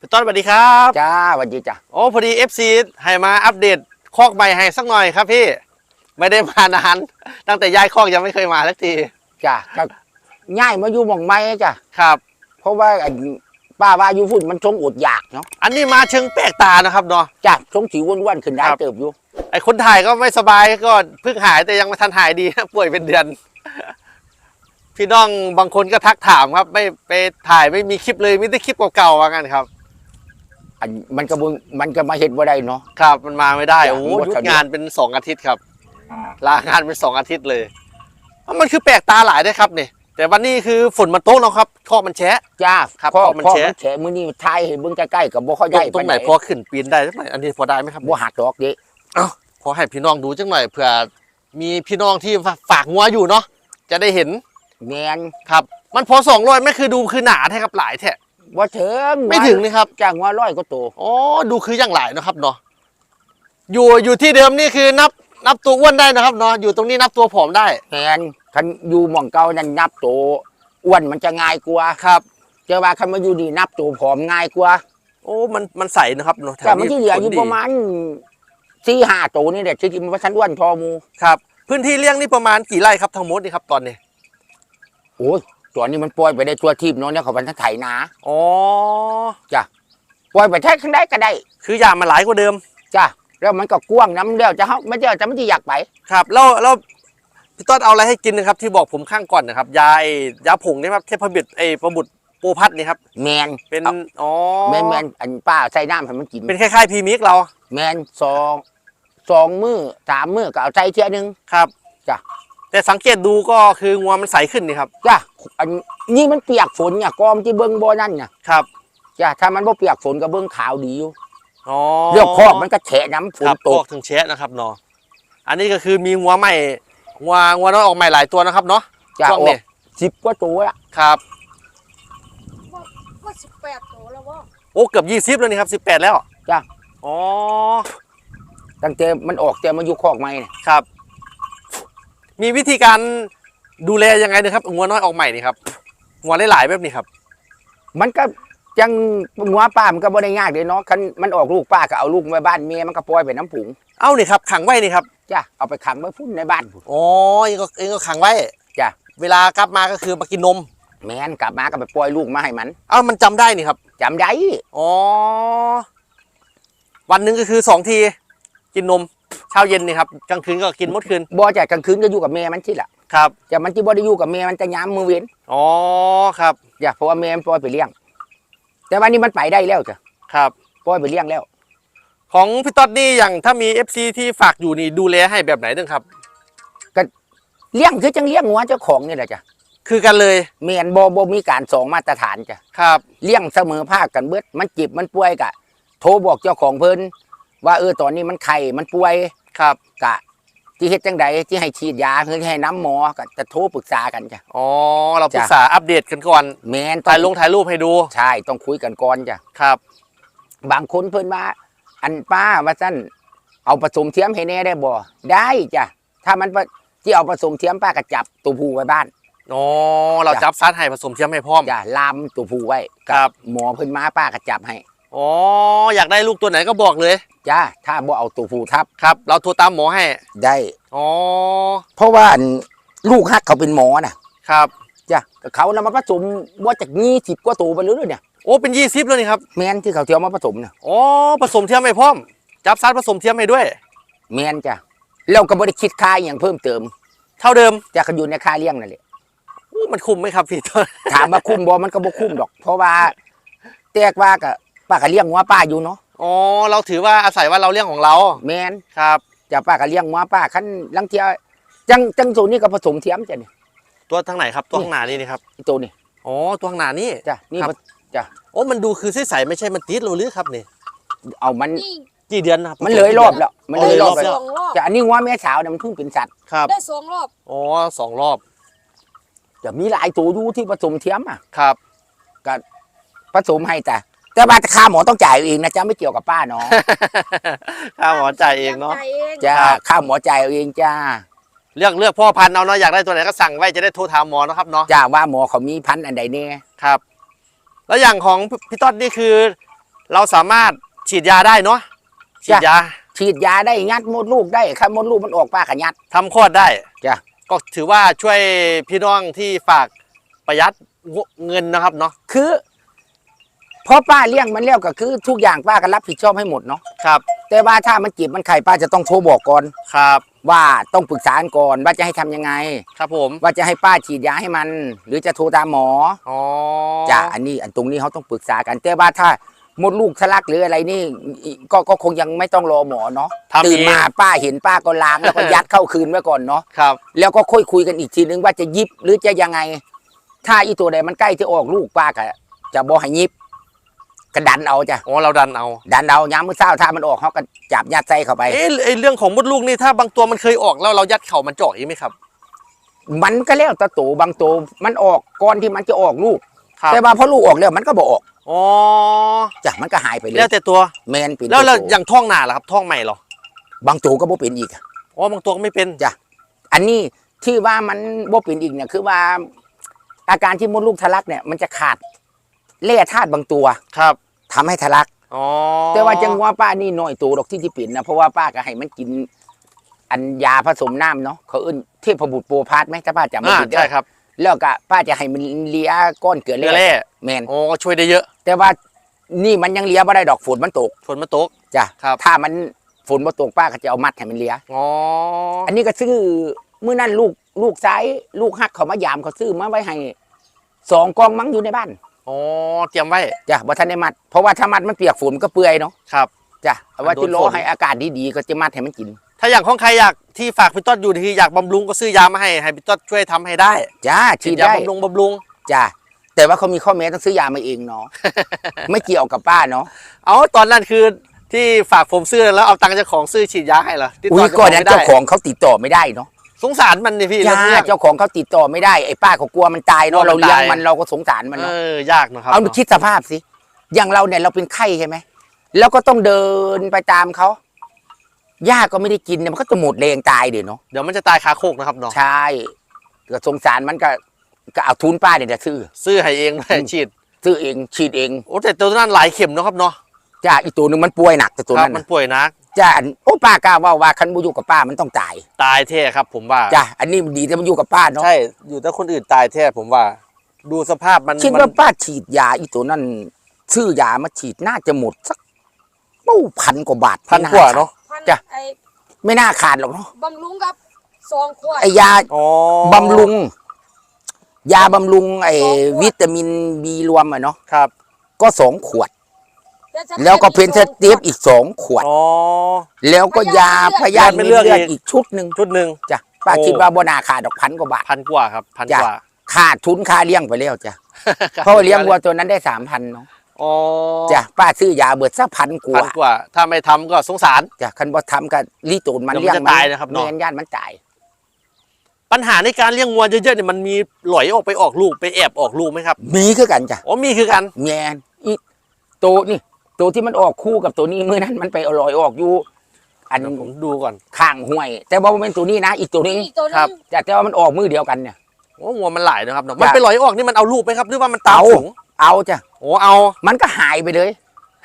พี่ต้นสวัสดีครับจ้าสวัสดีจ้ะโอ้พอดี FC ให้มาอัปเดตคอกใหม่ให้สักหน่อยครับพี่ ไม่ได้มานานตั้งแต่ย้ายคอกยังไม่เคยมาสักทีจ้ะก็ง่ายมาอยู่หม่องไม้จ้ะครับ เพราะว่าไอ้ป้าว่าอยู่ฝุ่นมันทรงอดอยากเนาะอันนี้มาเชิงแปลกตานะครับเนาะจ้ะทรงสีว้วนๆขึ้นได้ครับเติบอยู่ ไอคนถ่ายก็ไม่สบายก็เพิ่งหายแต่ยังไม่ทันหายดี ป่วยเป็นเดือน พี่น้องบางคนก็ทักถามครับ ไม่ไปถ่ายไม่มีคลิปเลยมีแต่คลิปเก่าๆว่างั้นครับ อันมันก็บ่มันก็มาเห็ดบ่ได้เนาะ ครับมันมาไม่ได้อยากโอ้โหรู้ว่าหยุดทำงานเป็นสองอาทิตย์ครับลางานเป็นสองอาทิตย์เลยอ้าวมันคือแปลกตาหลายได้ครับเนี่ยแต่วันนี้คือฝนมันโต๊ะเนาะครับคอกมันแฉะ จ้าครับพ่อเพราะมันพ่อแฉะ มันแฉะมื้อนี้ทายให้เบิ่งใกล้ๆก็บ่ค่อยตรได้งตรงไหนพอขึ้นปีนได้สักหน่อยอันนี้พอได้ไหมครับ บ่หักดอกเด้พอให้พี่น้องดูจังหน่อยเผื่อมีพี่น้องที่ฝากงัวอยู่เนาะจะได้เห็นแม่นครับ มันพอสองร้อยไม่คือดูคือหนาแท้ครับหลายแท้ บ่ถึงไม่ถึงนี่ครับจ้างว่าร้อยก็โตอ๋อดูคืออย่างหลายเนาะครับเนาะอยู่อยู่ที่เดิมนี่คือนับ นับตัวอ้วนได้นะครับเนาะอยู่ตรงนี้นับตัวผอมได้แม่นคันอยู่หม่องเก่านั่นนับโตอ้วนมันจะง่ายกว่าครับเจอว่าคันมาอยู่นี่นับโตผอมง่ายกว่าโอ้มันมันใสนะครับเนาะแถวแต่มันที่เหลืออยู่ฝนดีประมาณสี่ห้าตัวนี่แหละที่มันว่าฉันอ้วนทอหมูครับ พื้นที่เลี้ยงนี่ประมาณกี่ไร่ครับทั้งหมดนี่ครับตอนนี้โอ้ย ตัวนี้มันปล่อยไปได้ตัวทีบเนาะเนี่ยเขาเป็นทั้งไถนาอ๋อปล่อยไปแท้ข้างได้ก็ได้คือยามาหลายกว่าเดิมจ้ะแล้วมันก็กว้างน้ำเดียวจะเขาไม่เจอจะไม่ที่อยากไปครับแล้วแล้วพี่ต้นเอาอะไรให้กินนะครับ ที่บอกผมข้างก่อนนะครับยาไอ้ยาผงนี่ครับเทพบิดไอ้ประบุตรโปรพัดนี่ครับแมนเป็นเอาอ๋อแมนแมนอันป้าใส่น้ำให้มันกินเป็นคล้ายๆพรีมิกเรา แมนสองสองมือสามมือก็เอาใจเทียหนึงครับจ้ะ แต่สังเกตดูก็คืองัวมันใสขึ้นนี่ครับจ้ะอันนี่มันเปียกฝนเนี่ยกอมที่เบิ้งบ่นั่นน่ะครับจ้ะถ้ามันบ่เปียกฝนก็เบิ้งขาวดีอยู่อ๋อเรื่องคอกมันก็แฉะน้ำฝคนรับตอกอกถึงแชะนะครับเนาะอันนี้ก็คือมีงัวใหม่งัวงัวน้อยออกใหม่หลายตัวนะครับเนาะจ้ะช่วงออนี้กสิบกว่าตัวละครับว่าว่าสิบแปดตัวแล้วว่าโอ้เกือบยี่สิบแล้วนี่ครับสิบแปดแล้วจ้ะอ๋อตั้งแต่มันออกแต่มาอยู่คอกใหม่เนี่ยครับ มีวิธีการดูแลยังไงนะครับงัวน้อยออกใหม่นี่ครับงัวหลายๆแบบนี้ครับ มันก็จังหัวป้ามันก็บ่ได้ยากเลยเนาะคันมันออกลูกป้าก็เอาลูกไว้บ้านเมียมันก็ปล่อยไปน้ำผุงเอ้านี่ครับขังไว้นี่ครับจ้ะเอาไปขังไว้พุ่นในบ้านพุ่นอ๋อเองก็เองก็ขังไว้จ้ะเวลากลับมาก็คือมากินนม แม่นกลับมาก็ไปปล่อยลูกมาให้มัน เอ้ามันจำได้นี่ครับจำได้อ๋อวันหนึ่งก็คือสองทีกินนม เช้าเย็นนี่ครับกลางคืนก็กินหมดคืนบ่จะกลางคืนก็อยู่กับแม่มันที่ละครับจะมันที่บ่ได้อยู่กับแม่มันจะย้ำมือเว้นอ๋อครับจ้ะเพราะว่าแม่มันปล่อยไปเลี้ยง แต่วันนี้มันไปได้แล้วจ้ะครับปล่อยไปเลี้ยงแล้ว ของพี่ต๊อดนี่อย่างถ้ามี FC ที่ฝากอยู่นี่ดูแลให้แบบไหนดึงครับ เลี้ยงคือจังเลี้ยงหัวเจ้าของนี่แหละจ้ะคือกันเลยแม่นบ่บ่มีการสองมาตรฐานจ้ะครับเลี้ยงเสมอภาคกันเบิดมันเจ็บมันป่วยกะ โทรบอกเจ้าของเพิ่นว่าเออตอนนี้มันไข้มันป่วย ครับ กะที่เฮ็ดจังใดที่ให้ฉีดยาคือให้น้ำหมอก็จะโทรปรึกษากันจ้ะ อ๋อ เราปรึกจ้ะษาอัปเดตกันก่อน แม่นต้อถ่ายลงถ่ายรูปให้ดู ใช่ ต้องคุยกันก่อนจ้ะ ครับ บางคนเพิ่นว่า อันป้าว่าซั่นเอาผสมเทียมให้แน่ได้บ่ ได้จ้ะ ถ้ามันที่เอาผสมเทียมป้าก็จับตัวผู้ไว้บ้านอ๋อเราจ้ะจับซัดให้ผสมเทียมให้พร้อมจ้ะลามตัวผู้ไว้ ครับ หมอเพิ่นมาป้าก็จับให้ อ๋ออยากได้ลูกตัวไหนก็บอกเลยจ้ะถ้าบ่เอาตัวผู้ทับครับ เราโทรตามหมอให้ได้ อ๋อเพราะว่าอันลูกฮักเขาเป็นหมอน่ะครับจ้ะก็เขานำมาผสมว่าจาก20กว่าตัวไปเรื่อยๆเนี่ยโอ้เป็นยี่สิบแล้วนี่ครับแม่นที่เขาเที่ยวมาผสมน่ะอ๋อผสมเทียมให้พร้อม จับซัดผสมเทียมให้ด้วย แม่นจ้ะแล้วก็บ่ได้คิดค่าอหย่างเพิ่มเติม เท่าเดิมจะก็อยู่ในค่าเลี้ยงนั่นแหละอู้มันคุ้มไหมครับพี่ต้นถามว่าคุ้มบ่มันก็บ่คุ้มดอก เพราะว่าแตกว่าก็ ป้าก็เลี้ยงหัวป้าอยู่เนาะอ๋อเราถือว่าอาศัยว่าเราเลี้ยงของเราแม่นครับจะป้าก็เลี้ยงหัวป้าคันลังเที่ยจังจังสูนี่ก็ผสมเทียมจ้ะนี่ตัวทางไหนครับตัวข้างหน้านี่นี่ครับอีตัวนี่อ๋อตัวข้างหน้านี่จ้ะนี่ครับจ้ะโอ้มันดูคือใสๆไม่ใช่มันติดเราหรือครับนี่เอามันนี่กี่เดือนนะครับมันเลยรอบแล้วมันเลยรอบเลยแล้วสองรอบจ้ะอันนี้หัวแม่สาวเนี่ยมันเพิ่งเป็นสัตว์ครับได้สองรอบอ๋อสองรอบจะมีหลายตัวอยู่ที่ผสมเทียมอะครับผสมให้แต่ แต่ว่าค่าหมอต้องจ่ายเองนะจ๊ะไม่เกี่ยวกับป้าเนาะ ค่าหมอจ่ายเองเนาะจ่ายเองจ้าครับค่าหมอจ่ายเอาเองจ้าเลือกเลือกพ่อพันธุ์เอาเนาะอยากได้ตัวไหนก็สั่งไว้จะได้โทรถามหมอนะครับเนาะ จ้าว่าหมอเขามีพันธุ์อันใดเนี่ยครับ แล้วอย่างของพี่ต้นนี่คือ เราสามารถฉีดยาได้เนาะ ฉีดยา ฉีดยาได้งัดมดลูกได้ถ้ามดลูกมันออกป้าก็ยัดทำคลอดได้ จ้ะก็ถือว่าช่วยพี่น้องที่ฝากประหยัดเงินนะครับเนาะ คือ เพราะป้าเลี้ยงมันแล้วก็คือทุกอย่างป้าก็รับผิดชอบให้หมดเนาะครับแต่ว่าถ้ามันเจ็บมันไข้ป้าจะต้องโทรบอกก่อนครับ ว่าต้องปรึกษากันก่อนว่าจะให้ทำยังไง ครับผมว่าจะให้ป้าฉีดยาให้มัน หรือจะโทรตามหมออ๋อจ้ะอันนี้อันตรงนี้เขาต้องปรึกษากัน แต่ว่าถ้ามดลูกทะลักหรืออะไรนี่ก็ก็คงยังไม่ต้องรอหมอเนาะทำตื่นเองมาป้าเห็นป้าก็ล้างแล้วก็ยัดเข้าคืนไว้ก่อนเนาะ ครับ แล้วก็ค่อยคุยกันอีกทีนึงว่าจะยิบหรือจะยังไง ถ้าอีตัวใดมันใกล้จะออกลูกป้าก็จะบอให้ยิบ ก็ดันเอาจ้ะอ๋อเราดันเอา ดันเอาย้ำมือเช้าถ้ามันออกเขาก็จับยัดใส่เข้าไป เอ๊ะไอเรื่องของมดลูกนี่ถ้าบางตัวมันเคยออกแล้วเรายัดเข่ามันเจาะอีกไหมครับ มันก็แล้วแตะโตบางตัวมันออกก่อนที่มันจะออกลูก ครับแต่ว่าพอลูกออกแล้วมันก็บออกอ๋อจ้ะมันก็หายไปเลแล้วยแต่ตัวแมนเป็นแล้วเราตัวอย่างท้องหนาล่ะครับท้องใหม่เหรอบางตัวก็บ่เป็นอีก อ๋อบางตัวก็ไม่เป็น อันนี้ที่ว่ามันบ่เป็นอีกเนี่ยคือว่าอาการที่มดลูกทะลักเนี่ยมันจะขาด แร่ธาตุบางตัวครับทำให้ทะลักอ๋อแต่ว่าจังว่าป้านี่น้อยตัวดอกที่ที่เป็นนะเพราะว่าป้าก็ให้มันกิน อันยาผสมน้ำเนาะเขาเอิ้นเทพบุตรโปรพาสไหมถ้าป้าจำไม่อ่าผิดเด้ใช่อครับ แล้วก็ป้าจะให้มันเลียก้อนเกลือเรือแร่แร่แมนโอ้ก็ช่วยได้เยอะ แต่ว่านี่มันยังเลียบ่ได้ดอกฝนมันตกฝนมาตกจ้ะครับถ้ามันฝนบ่ตกป้าก็จะเอามัดให้มันเลียอ๋อ อันนี้ก็ซื้อมื้อนั้นลูกลูกซ้ายลูกฮักเขามายามเขาซื้อมาไว้ให้สองกองมั้งอยู่ในบ้าน อ๋อเตรียมไว้จ้ะบ่ทันได้มัด เพราะว่าถ้ามัดมันเปียกฝนมันก็เปื่อยเนาะครับ จ้ะเอาไว่ามันโดนที่โลฝนให้อากาศดีๆก็จะมัดให้มันกิน ถ้าอย่างของใครอยากที่ฝากพี่ต้นอยู่ที่อยากบำรุงก็ซื้อยามาให้ให้พี่ต้นช่วยทำให้ได้จ้าฉีฉีดดยาได้บำรุงบำรุง จ้าแต่ว่าเขามีข้อแม้ต้องซื้อยามาเองเนาะ ไม่เกี่ยวกับป้าเนาะเอาตอนนั้นคือที่ฝากผมซื้อแล้วเอาตังค์เจ้าของซื้อฉีดยาให้เหรอที่อุ้ยจะก่อนนั้นไม่ได้เจ้าของเขาติดต่อไม่ได้เนาะ สงสารมันนี่พี่จ้าเรื่องเจ้าของเขาติดต่อไม่ได้ไอ้ป้าเขากลัวมันตายเนาะกลัเราวมันเลี้ยงตาย มันเราก็สงสารมันเอเนาะอยากนะครับเอาดูคิดสภาพสิ อย่างเราเนี่ยเราเป็นไข้ใช่ไหม แล้วก็ต้องเดินไปตามเขาหญ้าก็ไม่ได้กินเนี่ยมันก็จะหมดแรงตายเดี๋ยวเนาะ เดี๋ยวมันจะตายคาโคกนะครับเนาะใช่ก็สงสารมันก็ก็เอาทุนป้าเนี่ยจะซื้อ ซื้อให้เองด้วยอืมฉีดซื้อเองฉีดเอง โอ้แต่ตัวนั้นหลายเข็มเนาะครับเนาะจ้าอีกตัวหนึ่งมันป่วยหนักแต่ตัวครับนั้นมันน่ะป่วยนัก จ้าอันโอ้ป้ากล้าว่าว่าคันบูอยู่กับป้ามันต้องตายตายแท้ครับ ผมว่าจ้าอันนี้มันดีแต่มันอยู่กับป้าเนาะใช่อยู่แต่คนอื่นตายแท้ผมว่า ดูสภาพมันคิดมัว่าป้าฉีดยาอีตัวนั้นซื้อยามาฉีดน่าจะหมดสักปู้พันกว่าบาทพันกว่าเนาะพันจ้ะไอ้ไม่น่าขาดหรอกเนาะบำรุงกับสองขวดไอยาอ๋อบำรุง ยาบำรุงไอวิตามินบีรวมอะเนาะครับ ก็สองขวดดี๋ยจะ แล้วก็เพนเทสสเตฟอีกสองขวด อ๋อ แล้วก็ยาพยาธิไม่ไม่เลืเลืออกดอีกอีกชุดหนึ่งชุดหนึ่งจ้ะป้าโอ้คิดว่าบ่น่าขาดดอกพันกว่าบาทพันกว่าครับพันจ้ะกว่าขาดทุนค่าเลี้ยงไปแล้วจ้ะเพราะว่าเลี้ยงวัวตัวนั้นได้สามพันเนาะอ๋อจ้ะป้าซื้อยาเบิดสักพันกพัว่านกว่า ถ้าไม่ทำก็สงสารจ้ะคันบ่ทำกับลีตูนมันเดี๋ยวมันเลี้ยงจะตายนะครับแมเนาะนย่านมันตายปัญหาในการเลี้ยงวัวเยอะๆเนี่ยมันมีหลอยออกไปออกลูกไปแอบออกลูกไหมครับ มีคือกันจ้ะอ๋อมีคือกันแมนอีตัวนี่ ตัวที่มันออกคู่กับตัวนี้เมื่อนั้นมันไปอร่อยออกอยู่ อันเดี๋ยวผมดูก่อนข้างห้วย แต่ว่ามันเป็นตัวนี้นะ อีกตัวนี้อีกตัวหนึครับงจ้ะแต่ว่ามันออกมือเดียวกันเนี่ย โอ้วัวมันหลายนะครับเนาะจ้ะมันไปหลอยออกนี่มันเอาลูกไหมครับหรือว่ามันตามเอาฝูงเอาจ้ะโอ้เอา มันก็หายไปเลย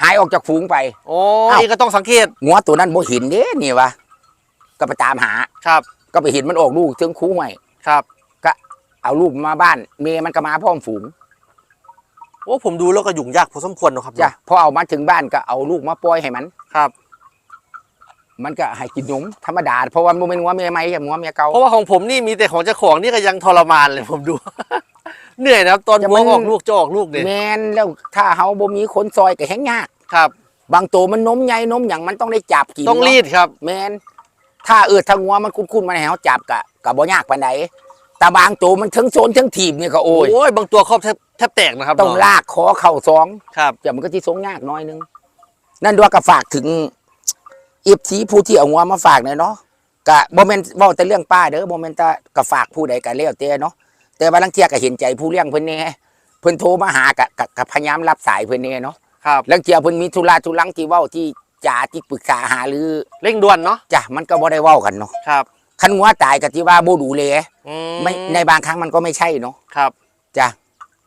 หายออกจากฝูงไป โอ้เอ้านี่ก็ต้องสังเกตงัวตัวนั้นบ่เห็นเด้นี่วะก็ไปตามหาครับ ก็ไปเห็นมันออกลูกถึงคู่ใหม่ครับเอาลูกมาบ้าน เมย์มันก็มาพร้อมฝูง โอ้ผมดูแล้วก็ยุ่งยากพอสมควรเนอะครับจ้ะพอเอามาถึงบ้านก็เอาลูกมาปล่อยให้มันครับ มันก็ให้กินนมธรรมดาเพราะว่ามันเป็นงัวเมียใหม่กับงัวเมียเก่าเพราะว่าของผมนี่มีแต่ของเจ้าของนี่ก็ยังทรมานเลยผมดู เหนื่อยนะครับ ตอนจะวัวมันออกลูกจะออกลูกเนี่ยแมนแล้วถ้าเฮาบ่มีคนซอยก็แห้งยากครับ บางตัวมันนมใหญ่นมอย่างมันต้องได้จับกินต้องเนาะรีดครับ แมนถ้าเออถ้างัวมันคุ้นๆมันให้เฮาจับกะกะบ่ยากปานใด แต่บางตัวมันทั้งโซนทั้งทีบนี่ก็โอ้ยโอ้ยบางตัวครอบแทบแทบแตกนะครับต้องเนะลากคอเข่าซองครับเดี๋ยวมันก็ที่สงยากหน้อยนึง นั่นด้วยก็ฝากถึงเอฟทีผู้ที่เอางัวมาฝากเนี่ยเนาะกะโมเมนต์ว่าแต่เรื่องป้าเด้อโมเมนต์ก็ฝากผู้ใดก็แล้วแต่เนาะแต่ว่าลังเทียก็เห็นใจผู้เลี้ยงเพิ่นแน่เพิ่นโทรมาหากะกะกะพยายามรับสายเพิ่นแน่เนาะครับลังเทียเพิ่นมีธุระทุลังที่เว้าที่จ่าที่ปรึกษาหาหรือเร่งด่วนเนาะจ้ะมันก็บ่ได้เว้ากันเนาะครับ คันงัวตายก็ที่ว่าบ่ดูแลอืไม่ในบางครั้งมันก็ไม่ใช่เนาะครับจ้ะ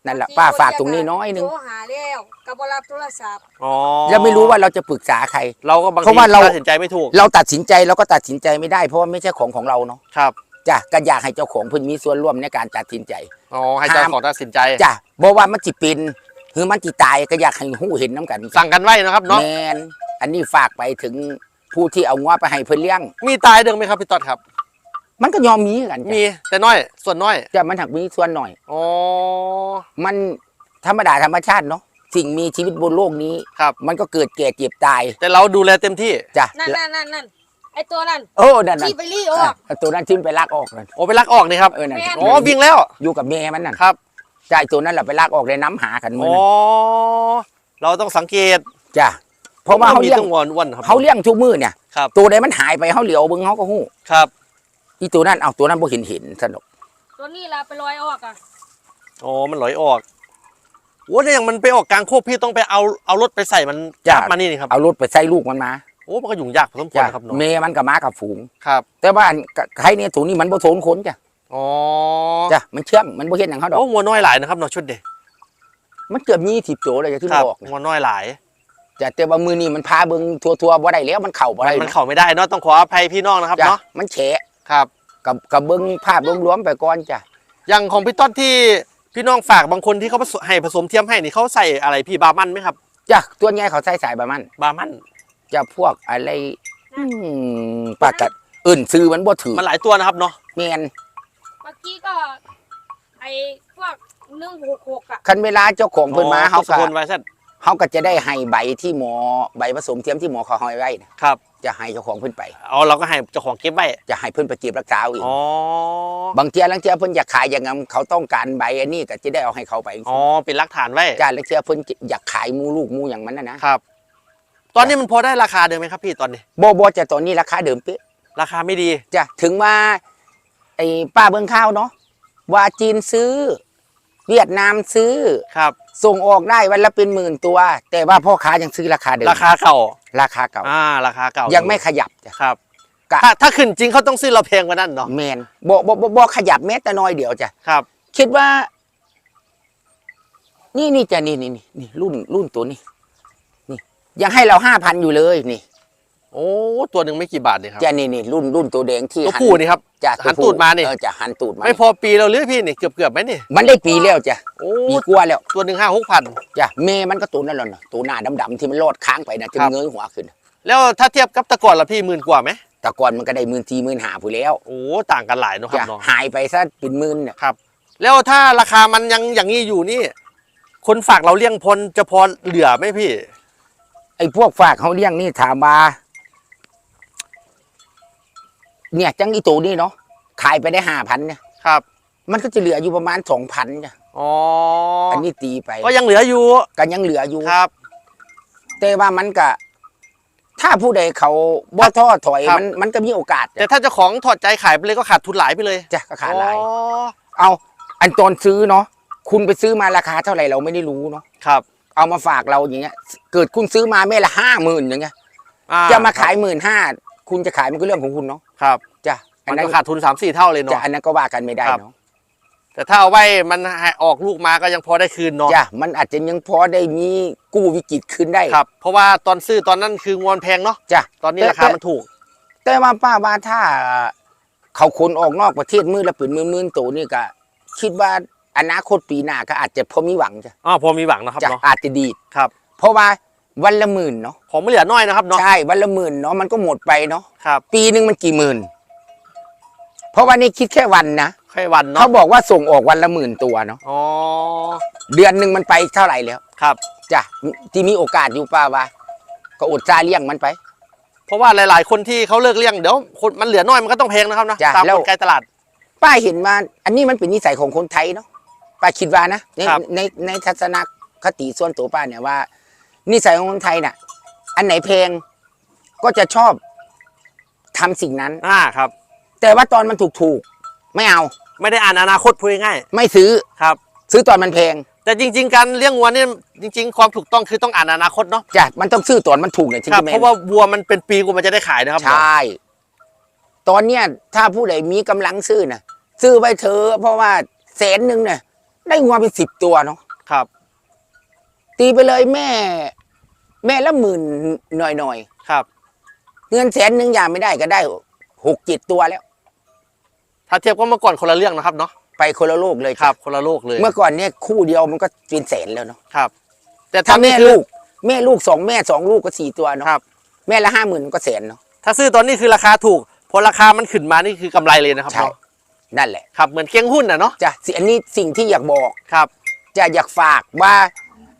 นั่นแหละป้าฝากตรงนี้น้อยหนึงโทรหาแล้วกับบรับโทรศัพท์อ๋อแล้วไม่รู้ว่าเราจะปรึกษาใคร เราก็บางเพทีราะว่าเรา ตัดสินใจไม่ถูกเราตัดสินใจเราก็ตัดสินใจไม่ได้เพราะว่าไม่ใช่ของของเราเนาะครับจ้ะก็อยากให้เจ้าของเพิ่นมีส่วนร่วมในการตัดสินใจ อ๋อให้เจ้าห้ามของตัดสินใจจ้ะบอกว่ามันจิเป็นหรือมันจิตายก็อยากให้หูเห็นน้ำกันสั่งกันไว้นะครับเนาะแมนอันนี้ฝากไปถึงผู้ที่เอางัวไปให้เพิ่นเลี้ยง มีตายเดิมไหมครับพี่ต๊อดครับ มันก็ยอมมีกันจ้ะมีแต่น้อย ส่วนน้อยจ้ะมันหักมีส่วนหน่อย อ๋อ มันธรรมดาธรรมชาติเนาะสิ่งมีชีวิตบนโลกนี้ ครับ มันก็เกิดแก่เจ็บตายแต่เราดูแลเต็มที่ จ้ะนั่นนั่นนั่นนั่นไอตัวนั่นโอ้นั่นน่ะที่ไปรีออก อะตัวนั้นทิ้มไปลากออกนั่นโอ้ไปลักออกนี่ครับ เออนั่นแม่นอ๋อวิ่งแล้ว อยู่กับแม่มันนั่นครับจ้ะไอ้ตัวนั้นแหละไปลากออกเลยน้ำหากันมือ๋ออนั่นเราต้องสังเกตจ้ะเพราะว่าเขามีเลี้ยงต้องวนวนครับเขาเลี้ยงทุกมือเนี่ย ครับ ตัวใดมันหายไปเขาเหลียวเบิ่งเขาก็หู้ ครับ อีตัวนั้นเอาตัวนั้นบ่เห็นเห็นสนุกตัวนี้ละไปลอยออกอะอ๋อมันลอยออกโอ้แต่อย่างมันไปออกกลางโคกพี่ต้องไปเอาเอารถไปใส่มันจ้ะจับมานี่นี่ครับเอารถไปใส่ลูกมันมาโอ้มันก็ยุ่งยากพอสมควรจ้ะนะครับเนาะเมมันกับม้ากับฝูงครับ แต่ว่าอันใครเนี่ยตัวนี้มันบ่โซนคนจ้ะอ๋อจ้ะมันเชื่องมันบ่เห็นหยังเขาดอกโอ้งัวน้อยหลายนะครับเนาะชุดเด็กมันเกือบ20ตัวเลยจะที่ครับบอกงัวน้อยหลายจ้ะแต่ว่ามือนี้มันพาเบิ่งทัวๆบ่ได้แล้วมันเข้าบ่ได้มันเข้าไม่ได้เนาะต้องขออภัยพี่น้องนะครับจ้ะเนาะมันแฉะ ครับกับกับเบิ่งภาพรวมๆไปก่อนจ้ะอย่างของพี่ต้นที่พี่น้องฝากบางคนที่เขาผสมให้ผสมเทียมให้นี่เขาใส่อะไรพี่บามันไหมครับจ้ะตัวใหญ่เขาใส่สายประมันบามันจะพวกอะไรอืมปากกัดอื่นซื้อมันบ่ถือมันหลายตัวนะครับเนาะแม่นเมื่อกี้ก็ไอพวกหนึ่งหกหกอะคันเวลาเจ้าของเพิ่นมาอ๋อเฮาสก็กลไว้ เส้นเฮาก็จะได้ให้ใบที่หมอใบผสมเทียมที่หมอเขาให้ไว้นะครับ จะให้เจ้าของเพิ่นไปเอาเราก็ให้เจ้าของเก็บไว้จะให้เพิ่นไปเก็บรักษาเอาเองอ๋อบางเทียลังเทียเพิ่นอยากขายอย่างงั้นเขาต้องการใบอันนี้ก็จะได้เอาให้เขาไปอ๋อเป็นหลักฐานไว้จ้าลังเทียเพิ่นอยากขายหมูลูกหมูอย่างมันน่ะนะครับ ตอนนี้มันพอได้ราคาเดิมไหมครับพี่ตอนนี้บ่บ่จะตอนนี้ราคาเดิมเป๊ะราคาไม่ดีจ้ะถึงว่าไอ้ป้าเบิ่งข้าวเนาะว่าจีนซื้อ เวียดนามซื้อ ครับ ส่งออกได้วันละเป็นหมื่นตัว แต่ว่าพ่อค้ายังซื้อราคาเดิมราคาเก่า ราคาเก่า อ่า ราคาเก่า ยัยังไม่ขยับจ้ะครับกะถ้าถ้าขึ้นจริงเขาต้องซื้อเราแพงกว่านั้นเนาะแมนบ่บ่บ่บ่ขยับแม้แต่น้อยเดียวจ้ะครับ คิดว่า นี่นี่จ้ะนี่นี่นี่นี่รุ่นรุ่นตัวนี้นี่ยังให้เราห้าพันอยู่เลยนี่ โอ้ตัวหนึ่งไม่กี่บาทเนี่ยครับจ้ะนี่นี่รุ่นรุ่นตัวแดงที่ตัวผู้นี่ครับจ้ะหันวผู้ตูดมานี่เออจ้ะหันตูดมา ไม่พอปีเราหรือพี่นี่เกือบเกือบๆไหมนี่มันได้ปีแล้วจ้ะโอ้ปีกว่าแล้วตัวหนึ่งห้าหกพันจ้ะเมมันก็ตัวนั่นแหละเนาะตัวหน้าดำๆที่มันโลดค้างไปนะจนครับเงยหัวขึ้น แล้วถ้าเทียบกับแตะก่อนละพี่หมื่นกว่าไหมแต่ก่อนมันก็ได้หมื่นสี่หมื่นห้าผู้แล้วโอ้ต่างกันหลายเนอะครัจ้ะบเนาะหายไปซะเป็นหมื่นเนี่ยครับ แล้วถ้าราคามันยังอย่างนี้อยู่นี่ คนฝากเราเลี้ยงพลจะพอเหลือไหมพี่ไอ้พวกฝากเขาเลี้ยงนี่ถามมา เนี่ยจังอีตัวนี่เนาะขายไปได้ห้าพันเนี่ยครับ มันก็จะเหลืออยู่ประมาณสองพันจ้ะอ๋ออัอันนี้ตีไปก็ยังเหลืออยู่ก็ยังเหลืออยู่ครับ แต่ว่ามันก็ถ้าผู้ใดเขาบ่ท้อถอยครับ มันมันก็มีโอกาสแต่จ้ะถ้าเจ้าของถอดใจขายไปเลยก็ขาดทุนหลายไปเลยจ้ะก็ขาดหลาย อ๋อเอาอันตอนซื้อเนาะคุณไปซื้อมาราคาเท่าไหร่เราไม่ได้รู้เนาะครับเอามาฝากเราอย่างเงี้ย เกิดคุณซื้อมาแม่ละห้าหมื่นอย่างเงี้ยอ่จะมาขายหมื่นห้า คุณจะขายมันก็เรื่องของคุณเนาะครับจ้ะอัมันนนั้นก็ขาดทุนสามสี่เท่าเลยจ้ะเนาะ อันนั้นก็ว่ากันไม่ได้ครับ เนาะแต่ถ้าเอาไว้มันให้ออกลูกมาก็ยังพอได้คืนเนาะจ้ะมันอาจจะยังพอได้มีกู้วิกฤตขึ้นได้ ครับ เพราะว่าตอนซื้อตอนนั้นคืองวนแพงเนาะจ้ะ ตอนนี้แต่ ราคามันถูก แต่ว่าป้าว่าถ้าเขาคนออกนอกประเทศมือละเป็นหมื่นๆตัวนี่ก็คิดว่าอนาคตปีหน้าก็อาจจะพอมีหวังจ้ะอ๋อพอมีหวังนะครับจะเนาะอาจจะดีดครับ เพราะว่า วันละหมื่นเนาะของไม่เหลือน้อยนะครับเนาะใช่วันละหมื่นเนาะมันก็หมดไปเนาะครับ ปีหนึ่งมันกี่หมื่น เพราะว่านี่คิดแค่วันนะแค่วันเขาเนาะบอกว่าส่งออกวันละหมื่นตัวเนาะอ๋อเดือนหนึ่งมันไปเท่าไหร่แล้วครับจ้ะที่มีโอกาสอยู่ป้าว่าก็อดซาเลี้ยงมันไป เพราะว่าหลาย ๆ คนที่เขาเลิกเลี้ยงเดี๋ยวคนมันเหลือน้อยมันก็ต้องแพงนะครับนะจ้ะตามแล้กวลไกตลาด ป้าเห็นมาอันนี้มันเป็นนิสัยของคนไทยเนาะป้าคิดว่านะในครับในในทัศนคติส่วนตัวป้าเนี่ยว่า นิสัยของคนไทยน่ะ อันไหนแพงก็จะชอบทำสิ่งนั้น อ่าครับ แต่ว่าตอนมันถูกถูกๆไม่เอา ไม่ได้อ่านอนาคตพูดง่ายไม่ซื้อๆครับ ซื้อตอนมันแพงแต่จริง ๆ การเลี้ยงวัวเนี่ยจริง ๆ ความถูกต้องคือต้องอ่านอนาคตเนาะจ้ะมันต้องซื้อตอนมันถูกเนี่ยถึงครับจะแม่เพนราะว่าวัวมันเป็นปีกว่ามันจะได้ขายนะครับใช่ ตอนเนี้ยถ้าผู้ใดมีกำลังซื้อน่ะซื้อไว้เถอะเพราะว่าแสนหนึ่งเนี่ยได้งัวเป็นสิบตัวเนาะครับ ตีไปเลยแม่ แม่ละหมื่นหน่อยหน่อยครับๆเงินแสนหนึ่งอย่างไม่ได้ก็ได้หกเจ็ดตัวแล้ว ถ้าเทียบก็เมื่อก่อนคนละเรื่องนะครับเนาะไปคนละโลกเลยครับ คนละโลกเลย เมื่อก่อนเนี่ยคู่เดียวมันก็เป็นแสนแล้วเนาะครับ แต่ถ้าถ้าแม่แม่ลูลูกกแม่ลูกสองแม่สองลูกก็สี่ตัวเนาะครับ แม่ละห้าหมื่นก็แสนเนาะถ้าซื้อตอนนี้คือราคาถูกพอราคามันขึ้นมานี่คือกำไรเลยนะครับใช่เนาะนั่นแหละครับเหมือนเกี้ยงหุ้นนะเนาะจ้ะสิอันนี้สิ่งที่อยากบอกครับจะอยากฝากว่า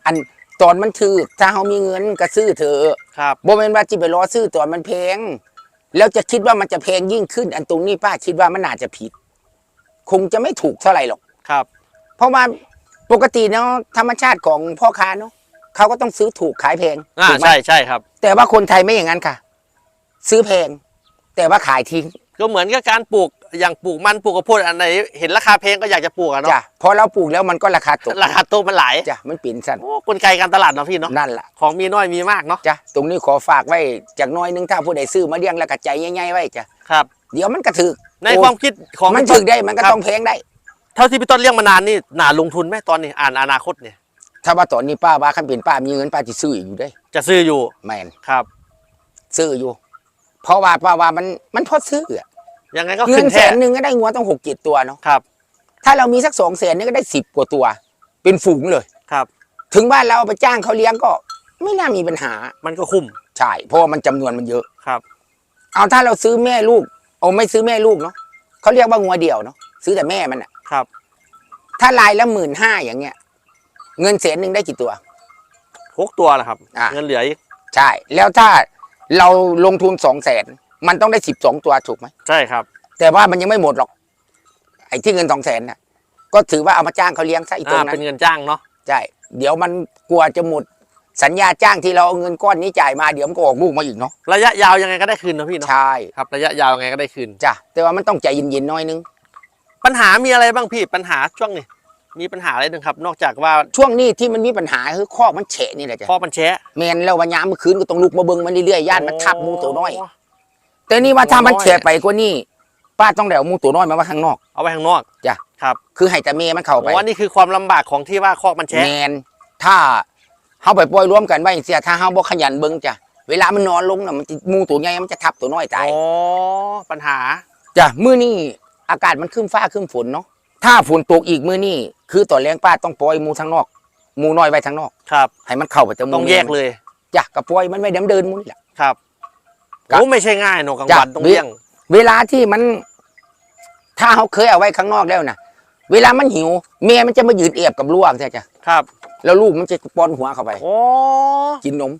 อันตอนมันถือถ้าเขามีเงินก็ซื้อเถอะครับบ่แม่นว่าจิไปรอซื้อตอนมันแพงแล้วจะคิดว่ามันจะแพงยิ่งขึ้น อันตรงนี้ป้าคิดว่ามันน่าจะผิด คงจะไม่ถูกเท่าไหร่หรอกครับ เพราะว่าปกติเนาะธรรมชาติของพ่อค้าเนาะเขาก็ต้องซื้อถูกขายแพงอ่าถูกไหมใช่ใช่ครับ แต่ว่าคนไทยไม่อย่างนั้นค่ะ ซื้อแพง แต่ว่าขายทิ้ง ก็เหมือนกับการปลูก อย่างปลูกมันปลูกกระโพดอันไหนเห็นราคาแพงก็อยากจะปลูกอะเนาะจ้ะพอเราปลูกแล้วมันก็ราคาตกราคาโตมันหลายจ้ะมันปิ่นสั้นโอ้กลไกการตลาดเนาะพี่เนาะนั่นแหละของมีน้อยมีมากเนาะจ้ะตรงนี้ขอฝากไว้จากน้อยนึงถ้าผู้ใดซื้อมาเลี้ยงแล้วก็ใจง่ายๆไว้จ้ะครับ เดี๋ยวมันกระถือในความคิดของมันพี่ต้ถึกได้มันก็ครับต้องแพงได้ เท่าที่พี่ต้นเลี้ยงมานานนี่น่าลงทุนไหมตอนนี้อ่านอนาคตเนี่ยถ้าว่าตอนนี้ป้าว่าคันเป็นป้ามีเงินป้าจะซื้ออีกอยู่ได้ จะซื้ออยู่แมนครับ ซื้ออยู่ เพราะว่าป้าว่ามันมันพอซื้ออะ ยังไงก็เงิขึ้นนแสแท้นหนึ่งก็ได้งัวต้องหกเจ็ดตัวเนาะครับถ้าเรามีสักสองแสนนี่ก็ได้สิบกว่าตัว เป็นฝูงเลย ครับ ถึงบ้านเราเอาไปจ้างเขาเลี้ยงก็ไม่น่ามีปัญหามันก็คุ้มใช่เพราะว่ามันจำนวนมันเยอะ ครับเอาถ้าเราซื้อแม่ลูกเอาไม่ซื้อแม่ลูกเนาะเขาเรียกว่างัวเดี่ยวเนาะซื้อแต่แม่มันอะครับ ถ้าลายละหมื่นห้าอย่างเงี้ย เงินแสนหนึ่งได้กี่ตัว หกตัวแหละครับ อะ เงินเหลืออีกใช่ แล้วถ้าเราลงทุนสองแสน มันต้องได้สิบสองตัวถูกไหมใช่ครับ แต่ว่ามันยังไม่หมดหรอก ไอ้ที่เงินสองแสนน่ะ ก็ถือว่าเอามาจ้างเขาเลี้ยงซะอีกตรอ่างนั้เป็นนเงินจ้างเนาะใช่เดี๋ยวมันกลัวจะหมดสัญญาจ้างที่เราเอาเงินก้อนนี้จ่ายมาเดี๋ยวมันก็ออกลูกมาอีกเนาะระยะยาวยังไงก็ได้คืนเนอะพี่เนาะใช่ครับ ระยะยาวยังไงก็ได้คืน จ้ะแต่ว่ามันต้องใจเย็นๆหน้อยนึง ปัญหามีอะไรบ้างพี่ปัญหาช่วงนี้มีปัญหาอะไรหนึ่งครับ นอกจากว่าช่วงนี้ที่มันมีปัญหาคือคอกมันเฉะนี่แหละจ้ะพ่อมันแชะแมนแล้ววันยามเมื่อคืนก็ต้องลุกมาเบิ่งมันเรื่อยๆย่านมันทับหมูตัวน้อยโแต่นี่ว่าถ้ามันตัวน้อยเฉะไปกว่านี้ป้าต้องเดเอาหมูตัวน้อยมาไว้ข้างนอก เอาไว้ข้างนอกจ้ะครับ คือให้แต่เมย์มันเข้าไปโอ้อันนี้คือความลำบากของที่ว่าคอกมันแชะแมนถ้าเฮาไปปล่อยรวมกันไว้เสียถ้าเฮาบ่ขยันเบิ่งจ้ะเวลามันนอนลงน่ะมันจะหมูตัวใหญ่มันจะทับตัวน้อยตายอ๋อปัญหาจ้ะมื้อนี้อากาศมันขึ้นฟ้าขึ้นฝนเนาะถ้าฝนตกอีกมื้อนี้คือตอนแรงป้าต้องปล่อยหมูทางนอกหมูน้อยไว้ทางนอก ครับ ให้มันเข้าไปแต่หมูต้องแยกเลยจ้ะก็ปล่อยมันไว้เดิมเดินหมูนี่แหละครับครับ โอ้ไม่ใช่ง่ายเนอะกลางจ้ะวันต้องเลี้ยง เวลาที่มัน ถ้าเฮาเคยเอาไว้ข้างนอกแล้วนะเวลามันหิวแม่มันจะมายืนเอียบกับลูกใช่จ้ะครับ แล้วลูกมันจะป้อนหัวเข้าไปโอ้กินนม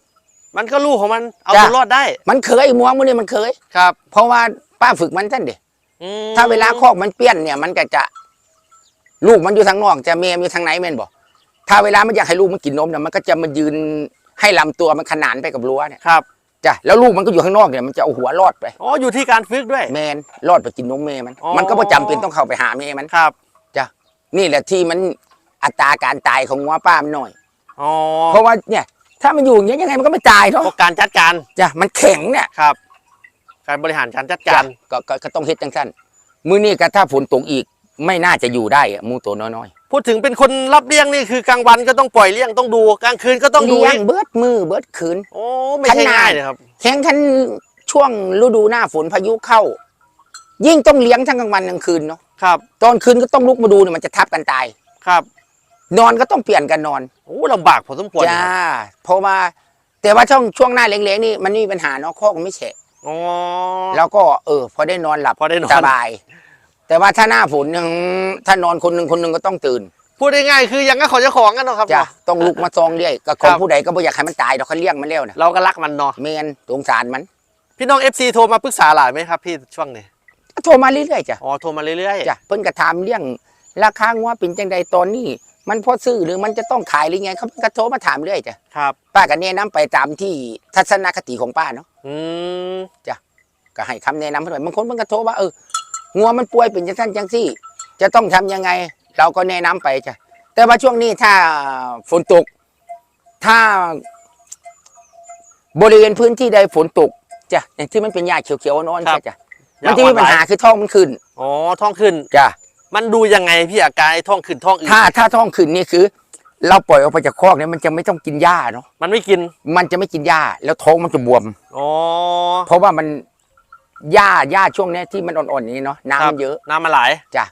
มันก็ลูกของมันเอาจ้ะตัวรอดได้ มันเคยมัวมันนี่มันเคยครับ เพราะว่าป้าฝึกมันท่านเด็อืมถ้าเวลาคอกมันเปี้ยนเนี่ย มันก็จะ ลูกมันอยู่ทางนอกจะเมมอยู่ทางไหนแม่นบอกถ้าเวลามันอยากให้ลูกมันกินนมเนี่ยมันก็จะมายืนให้ลำตัวมันขนานไปกับรั้วเนี่ยครับ จ้ะแล้วลูกมันก็อยู่ข้างนอกเนี่ยมันจะเอาหัวรอดไปอ๋ออยู่ที่การฝึกด้วย แมนรอดไปกินนมแม่มัน อ๋อ มันก็ไม่จำเป็นต้องเข้าไปหาแม่มันครับนี่แหละที่มันอัตราการตายของงัวป้ามันหน่อย อ๋อเพราะว่าเนี่ย ถ้ามันอยู่อย่างเงี้ยยังไงมันก็ไม่ตายเนาะเพราะการจัดการจ้ะมันแข็งเนี่ย ครับ การบริหารการจัดจ้ะการ ก็ก็ก็ต้องเฮ็ดจังสั้น มื้อนี้ก็ถ้าฝนตกอีก ไม่น่าจะอยู่ได้อะหมูตัวน้อย พูดถึงเป็นคนรับเลี้ยงนี่คือกลางวันก็ต้องปล่อยเลี้ยงต้องดูกลางคืนก็ๆต้องดูเลี้ยงอีกเบิดมือเบิดคืน โอ้ไม่ใช่ขนาดง่ายเลยครับแข่งขันช่วงฤดูหน้าฝนพายุเข้า ยิ่งต้องเลี้ยงทั้งกลางวันกลางคืนเนาะครับ ตอนคืนก็ต้องลุกมาดูเนี่ยมันจะทับกันตายครับ นอนก็ต้องเปลี่ยนกันนอนโอ้ลำบากพอสมควรจ้าเพราะว่าแต่ว่าช่วงช่วงหน้าเล็กๆนี่มันไม่มีปัญหาเนาะข้อก็ไม่เฉะอ๋อแล้วก็เออ พอได้นอนหลับพอได้นอนสบาย แต่ว่าถ้าหน้าฝนยังถ้านอนคนหนึ่งคนหนึ่งก็ต้องตื่นพูดง่ายๆคือยังก็ขอเจ้าของกันเนาะครับจ้ะเนาะต้องลุกมาซองเรื่อยก็ขครัองบผู้ใดก็บ่อยากให้มันตายดอกเขาเลี้ยงมันแล้วนะเราก็รักมันเนาะเมนสงสารมัน พี่น้อง FC โทรมาปรึกษาหลายไหมครับพี่ช่วงนี้ก็โทรมาเรื่อยๆจ้ะอ๋อโทรมาเรื่อยจ้ะเพิ่นก็ถามเรื่องราคางัวเป็นจังใดตอนนี้มันพอซื้อหรือมันจะต้องขายหรือไงเขาก็โทรมาถามเรื่อยจ้ะๆครับป้าก็แนะนำไปตามที่ทัศนคติของป้าเนาะอืมก็ให้คำแนะนำเพิ่นไปบางคนเพิ่นก็โทรว่าเออ งัวมันป่วยเป็นจังซั่นจังซี่ จะต้องทำยังไง เราก็แนะนำไปจ้ะแต่ว่าช่วงนี้ถ้าฝนตก ถ้า บริเวณพื้นที่ใดฝนตกจ้ะอย่างที่มันเป็นหญ้าเขียวๆนอนครับใช่จ้ะมันจะมีปัญหาอยกคือท้องมันขึ้นอ๋อท้องขึ้นจ้ะมันดูยังไงพี่อาการไอ้ท้องขึ้นท้องอืดถ้าถ้าท้องขึ้นนี่คือ เราปล่อยออกไปจากคอกเนี่ยมันจะไม่ต้องกินหญ้าเนาะมันไม่กินมันจะไม่กินหญ้าแล้วท้องมันจะบวมอ๋อเพราะว่ามัน หญ้าหญ้าช่วงเนี้ยที่มันอ่อนๆนี้เนาะน้ำครัมับนเยอะน้ำมันไหลจ้ะ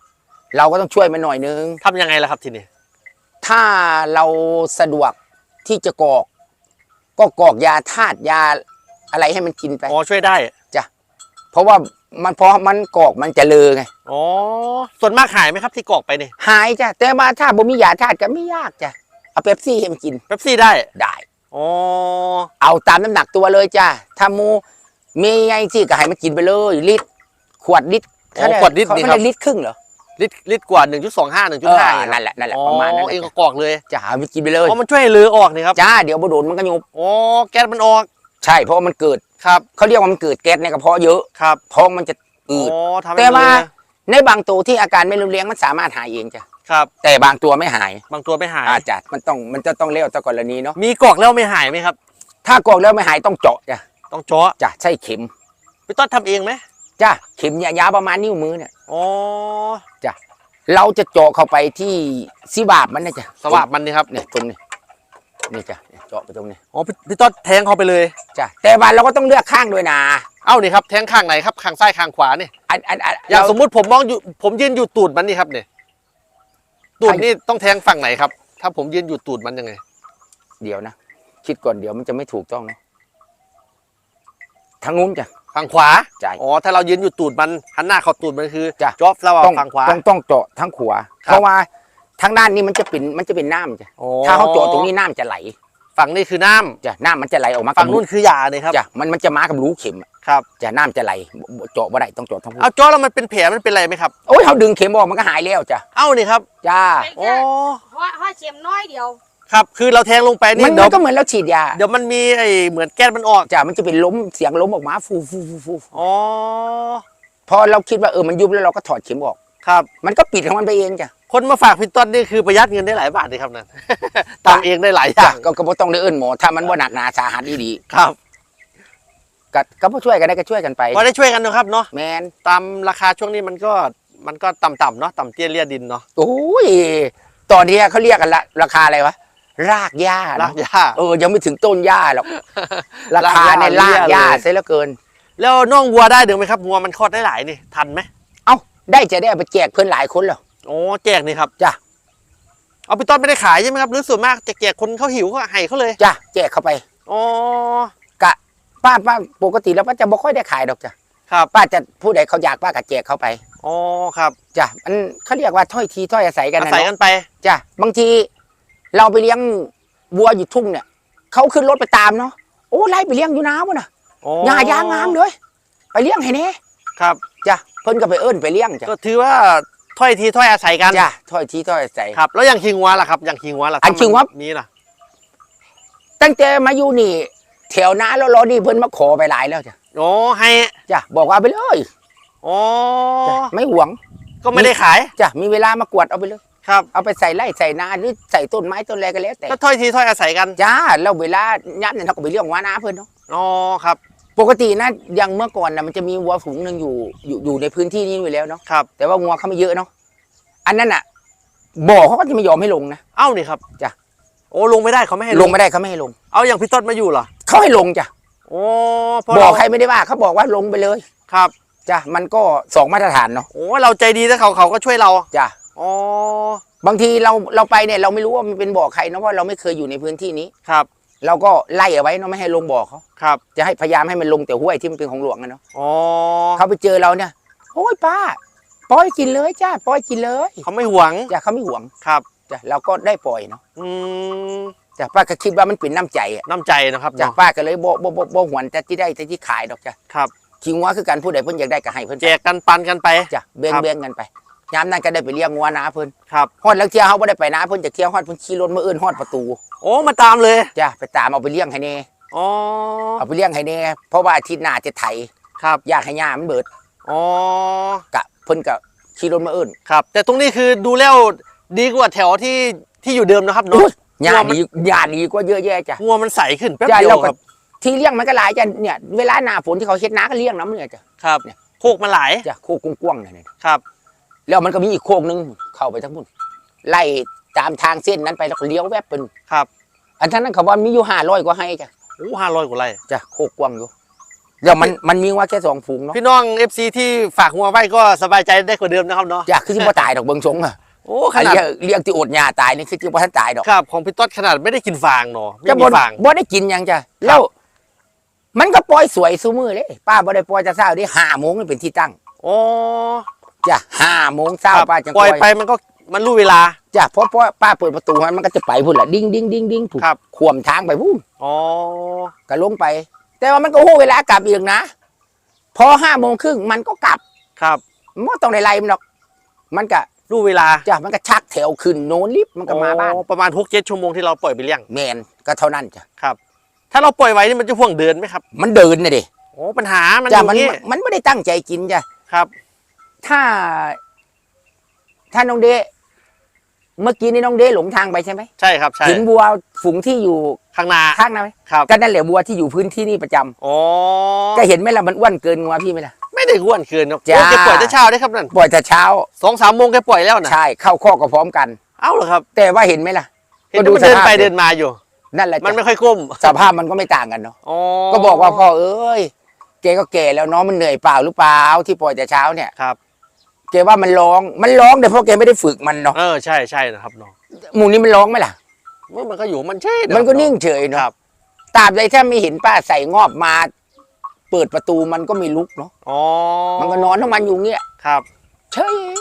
เราก็ต้องช่วยมันหน่อยนึง ทำยังไงล่ะครับทีนี้ถ้าเราสะดวกที่จะกรอก ก็กรอกยาธาตุยาอะไรให้มันกินไป อ๋อช่วยได้เพราะว่ามันพอมันกรอกมันจะเลอไงอ๋อส่วนมากหายไหมครับที่กรอกไปนี่หายจ้ะแต่ว่าถ้าบ่มียาธาตุก็ไม่ยากจ้ะเอาเป๊ปซี่ให้มันกินเป๊ปซี่ได้ได้ อ๋อเอาตามน้ำหนักตัวเลยจ้ะถ้ามู มีไงสิก็ให้มันกินไปเลยลิตรขวดลิตรอ๋อขวดลิตรเขานี่ไม่ครับ ได้ลิตรครึ่งเหรอลิตรลิตรกว่า 1.25 1.5เออนั่นแหละนั่นแหละประมาณนั้นอ๋อเองแหก็ละกรอกเลยจะหามันกินไปเลยอ๋อมันช่วยให้เลือออกนี่ครับจ้าเดี๋ยวบ่โดนมันก็ยุบอ๋อแก๊สมันออกใช่เพราะว่ามันเกิดครับเขาเรียกว่ามันเกิดแก๊สในกระเพาะเยอะครับท้องมันจะอืด อ๋อทำให้แต่ว่าเลือในบางตัวที่อาการไม่รุนแรงมันสามารถหายเองจ้ะครับแต่บางตัวไม่หายบางตัวไม่หาย อาจจะมันต้องมันจะต้องเลี้ยวแต่กรณีเนาะมีกรอกแล้วไม่หายไหมครับ ถ้ากรอกแล้วไม่หายต้องเจาะจ้ะ ต้องเจาะจ้ะใช่เข็มพี่ต้นทำเองไหมจ้ะเข็มยาวๆประมาณนิ้วมือเนี่ยอ๋อเราจะเจาะเข้าไปที่ซีบาบมันนะจ้ะสวาบมันนี่ครับเนี่ยตรงนี้นี่จ้ะเนี่ยเจาะไปตรงนี้อ๋อพี่พี่ต้นแทงเขาไปเลยจ้ะแต่ว่าเราก็ต้องเลือกข้างด้วยนะเอ้านี่ครับแทงข้างไหนครับข้างซ้ายข้างขวานี่อันอันอันอย่างเราสมมุติผมมองอยู่ผมยืนอยู่ตูดมันนี่ครับเนี่ยตูดนี่ต้องแทงฝั่งไหนครับ ถ้าผมยืนอยู่ตูดมันยังไง เดี๋ยวนะคิดก่อนเดี๋ยวมันจะไม่ถูกต้องนะ ทางนู้นจ้ะ ฝั่งขวาใช่อ๋อถ้าเรายืนอยู่ตูดมันหันหน้าเข้าตูดมันคือจ้ะ จอบเราต้องฝั่งขวา ต้องต้องเจาะทั้งขวาครับ เพราะว่าทางด้านนี้มันจะเป็นมันจะเป็นน้ำจ้ะอ๋อถ้าเขาเจาะตรงนี้น้ำจะไหลฝั่งนี้คือน้ำจ้ะน้ำมันจะไหลออกมาฝั่งนู้นคือยาเนี่ยครับจ้ะมันมันจะมากับรูเข็มอะครับจ้ะน้ำจะไหลบ่เจาะบ่ได้ต้องเจาะทั้งคู่เอาจอแล้วมันเป็นแผลมันเป็นอะไรไหมครับ โอ้ยเขาดึงเข็มออกมันก็หายแล้วจ้ะเอ้านี่ครับจ้าไปโอ้แค่เพราะเพราะเข็มน้อยเดียว ครับ คือเราแทงลงไปมันี่นเดี๋ยวก็เหมือนเราฉีดยาเดี๋ยวมันมีไอ้เหมือนแก๊สมันออกจ้ะมันจะเป็นล้มเสียงล้มออกมาฟูฟูฟูฟูอ๋อพอเราคิดว่าเออมันยุบแล้วเราก็ถอดเข็มออก ครับ มันก็ปิดของมันไปเองจ้ะคนมาฝากพี่ต้นนี่คือประหยัดเงินได้หลายบาทเลยครับนั่นทำเองได้หลายอจ้ะย่างก็ก็บ่ต้องได้เอิ้นหมอถ้ามันบ่หนักหนาสาหัสดีครับๆก็ก็บ่ช่วยกันได้ก็ช่วยกันไปก็ได้ช่วยกันนะครับเนาะแมนตามราคาช่วงนี้มันก็มันก็ต่ำๆเนาะต่ำเตี้ยเลียดินเนาะโอ้ยตอนนี้เขาเรียกกันละราคาอะไรวะ รากหญ้าเนราอะกหญ้า เออยังไม่ถึงต้นหญ้าหรอกราคาในรากหญ้าเสียเหลือเกิน แล้วน้องวัวได้เดี๋ยวไหมครับวัวมันคลอดได้หลายนี่ทันไหมเอ้าได้จะได้เอาไปแจกเพื่อนหลายคนเหรอ โอ้แจกนี่ครับจ้ะ เอาพี่ต้นไม่ได้ขายใช่ไหมครับหรือส่วนมากแจกๆคนเขาหิวก็ให้เขาเลยจ้ะแจกเข้าไป อ๋อกะป้าป้าปกติแล้วป้าจะบ่ค่อยได้ขายดอกจ้ะครับป้าจะผู้ใดเขาอยากป้าก็แจกเข้าไปอ๋อครับจ้ะมันเขาเรียกว่าถ้อยทีถ้อยอาศัยกันอานะศัยเนาะกันไปจ้ะบางที เราไปเลี้ยงวัวอยู่ทุ่งเนี่ยเขาขึ้นรถไปตามเนาะโอ้ไล่ไปเลี้ยงอยู่น้ำวะน่ะอ๋อหญ้ายางงามเลย ไปเลี้ยงให้แน่ครับ จ้ะเพิ่นก็ไปเอิ้นไปเลี้ยงจ้ะก็ถือว่าถ้อยทีถ้อยอาศัยกันจ้ะถ้อยทีถ้อยอาศัยครับ แล้วอย่างคิงวัวล่ะครับอย่างคิงวัวล่ะอันคิงวัวถ้ามันมีล่ะตั้งแต่มาอยู่นี่แถวนาแล้วรอนี่เพิ่นมาขอไปหลายแล้วจ้ะอ๋อให้จ้ะบอกว่าเอาไปเลยอ๋อจ้ะไม่หวงก็ไม่ได้ขาย จ้ะมีเวลามากวดเอาไปเลย ครับเอาไปใส่ไร่ใส่นาหรือใส่ต้นไม้ต้นอะไรก็แล้วแต่ก็ถ้อยทีถ้อยอาศัยกันจ้าแล้วเวลาย้ำเนี่ยเขาก็ไปเลี้ยงวัวนาเพิ่นเนาะอ๋อครับ ปกตินะอย่างเมื่อก่อนนะมันจะมีวัวฝูงหนึ่งอยู่อยู่อยู่ในพื้นที่นี้อยู่แล้วเนาะครับแต่ว่างัวเขาไม่เยอะเนาะอันนั้นอะบ่อเขาก็จะไม่ยอมให้ลงนะเอ้านี่ครับจ้ะโอ้ลงไม่ได้เขาไม่ให้ลงไม่ได้เขาไม่ให้ลง เอาอย่างพี่ต้นมาอยู่เหรอเขาให้ลงจ้ะโอ้เพราะบ่อเราใครไม่ได้ว่าเขาบอกว่าลงไปเลยครับจ้ะมันก็สองมาตรฐานเนาะโอ้เราใจดีแล้วเขาเขาก็ช่วยเราจ้ะ อ๋อบางทีเราเราไปเนี่ยเราไม่รู้ว่ามันเป็นบ่อใครเนาะเพราะเราไม่เคยอยู่ในพื้นที่นี้ครับ เราก็ไล่เอาไว้เนาะไม่ให้ลงบ่อเขาครับ จะให้พยายามให้มันลงแต่ห้วยที่มันเป็นของหลวงอะเนาะอ๋อเขาไปเจอเราเนี่ยโอ้ยป้าปล่อยกินเลยจ้าปล่อยกินเลยเขาไม่หวงจ้ะเขาไม่หวงครับจ้ะเราก็ได้ปล่อยเนาะอืมจ้ะป้าก็คิดว่ามันเป็นน้ำใจอะน้ำใจนะครับจ้ะเนาะป้าก็เลยบ่บ่บ่บ่หวนแต่ที่ได้แต่ที่ขายดอกจ้ะครับคิงว่าคือการผู้ใดเพิ่นอยากได้ก็ให้เพิ่นแจกกันปันกันไปจ้ะแบ่งครับแบ่งกันไป ยามนั้นก็ได้ไปเลี้ยงงัวนาเพิ่นครับฮอดแล้วเที่ยวเฮาบ่ได้ไปนาเพิ่นจากเที่ยวฮอดเพิ่นขี่รถมาเอิ้นฮอดประตูโอ้มาตามเลยจ้ะไปตามเอาไปเลี้ยงให้แน่อ๋อเอาไปเลี้ยงให้แน่เพราะว่าอาทิตย์หน้าจะไถครับอยากให้หญ้ามันเบิดอ๋อกะเพิ่นก็ขี่รถมาเอิ้นครับ แต่ตรงนี้คือดูแล้วดีกว่าแถวที่ที่อยู่เดิมนะครับโอ้เนาะยหญ้างัวมันดีหญ้าดีกว่าเยอะแยะจ้ะงัวมันใสขึ้นแป๊บจ้ะเดียเราวก็ครับที่เลี้ยงมันก็หลายจ้ะเนี่ยเวลาหน้าฝนที่เขาเฮ็ดนาก็เลี้ยงน้ำเนี่ยจ้ะครับเนี่ยโคกมันหลายจ้ะโคกกว้างๆนั่นน่ะครับ แล้วมันก็มีอีกโค้งหนึงเข้าไปทั้งพุ่นไล่ตามทางเส้นนั้นไปแล้วก็เลี้ยวแวบเป็นครับ อันนั้นเขาว่ามีอยู่ห้าร้อยกว่าให้จ้ะโอ้ห้าร้อยกว่าไร่จ้ะโคกกว้างอยู่แล้วมันมันมีว่าแค่สองฝูงเนาะพี่น้อง FC ที่ฝากหัวไว้ก็สบายใจได้กว่าเดิมนะครับเนาะจ้ะคือที่บ่ตายดอกเบิงชงอะโอ้ขอันนาดเลี้ยงเลี้ยงที่อดยาตายนี่คือที่บ่ทันตายดอกครับของพี่ต้นขนาดไม่ได้กินฟางเนาะไม่จะมีบ่ฟางบ่ได้กินหยังจ้ะแล้ว มันก็ปล่อยสวยซุมือเลย ป้าบ่ได้ปล่อยจะเช้าได้ห้าโมงนี่เป็นที่ตั้งโอ้ จ้ะห้าโมงเช้าครับป้าจังปล่อยไปมันก็มันรู้เวลาจ้ะเพราะเพราะป้าเปิดประตูให้มันก็จะไปพุ่นล่ะดิ้งดิ้งดิ้งดิ้งถูกครับขวมทางไปพุ่นอ๋อก็ลงไป แต่ว่ามันก็โหเวลากลับอีกนะ พอห้าโมงครึ่งมันก็กลับครับมันบ่ต้องได้ไล่มันหรอก มันก็รู้เวลาจ้ะมันก็ชักแถวขึ้นโน้นลิฟต์มันก็มาบ้านอ๋อประมาณหกเจ็ดชั่วโมงที่เราปล่อยไปเลี้ยงแมนก็เท่านั้นจ้ะครับ ถ้าเราปล่อยไว้นี่มันจะพ่วงเดินไหมครับ มันเดินนะดิโอ้ปัญหามันอจ้ะยู่มันนี่มันไม่ได้ตั้งใจกินจ้ะครับ ถ้า ถ้าน้องเดเมื่อกี้นี่น้องเดหลงทางไปใช่ไหมใช่ครับใช่เห็นวัวฝูงที่อยู่ข้างหน้าข้างนั้นไหมครับก็นั่นแหละวัวที่อยู่พื้นที่นี่ประจำอ๋อก็เห็นไหมล่ะมันอ้วนเกินงัวพี่ไหมล่ะ ไม่ได้อ้วนเกินครับจ้า โอ้แกปล่อยแต่เช้าได้ครับนั่นปล่อยแต่เช้าสองสามโมงแกปล่อยแล้วนะใช่เข้าข้อกก็พร้อมกัน เอ้าเหรอครับแต่ว่าเห็นไหมล่ะ เห็นก็ดูมันเดินสภาพไปดิเดินมาอยู่ นั่นแหละมันจ้ะไม่ค่อยก้มสภาพมันก็ไม่ต่างกันเนาะอ๋อก็บอกว่าพ่อเอ้ยแกก็แก่แล้วเนาะมันเหนื่อยเปล่าหรือเปล่าที่ปล่อยแต่เช้าเนี่ย ครับ แกว่ามันร้องมันร้องแต่เพราะแกไม่ได้ฝึกมันเนาะเออใช่ใช่นะครับเนาะหมูนี้มันร้องไหมล่ะเมื่อมันก็อยู่มันใช่ะมันก็ครับนิ่งเฉยคเนาะรับตราบใดถ้าไม่เห็นป้าใส่งอบมา เปิดประตูมันก็ไม่ลุกเนาะอ๋อมันก็นอนของมันอยู่เงี้ยครับเฉย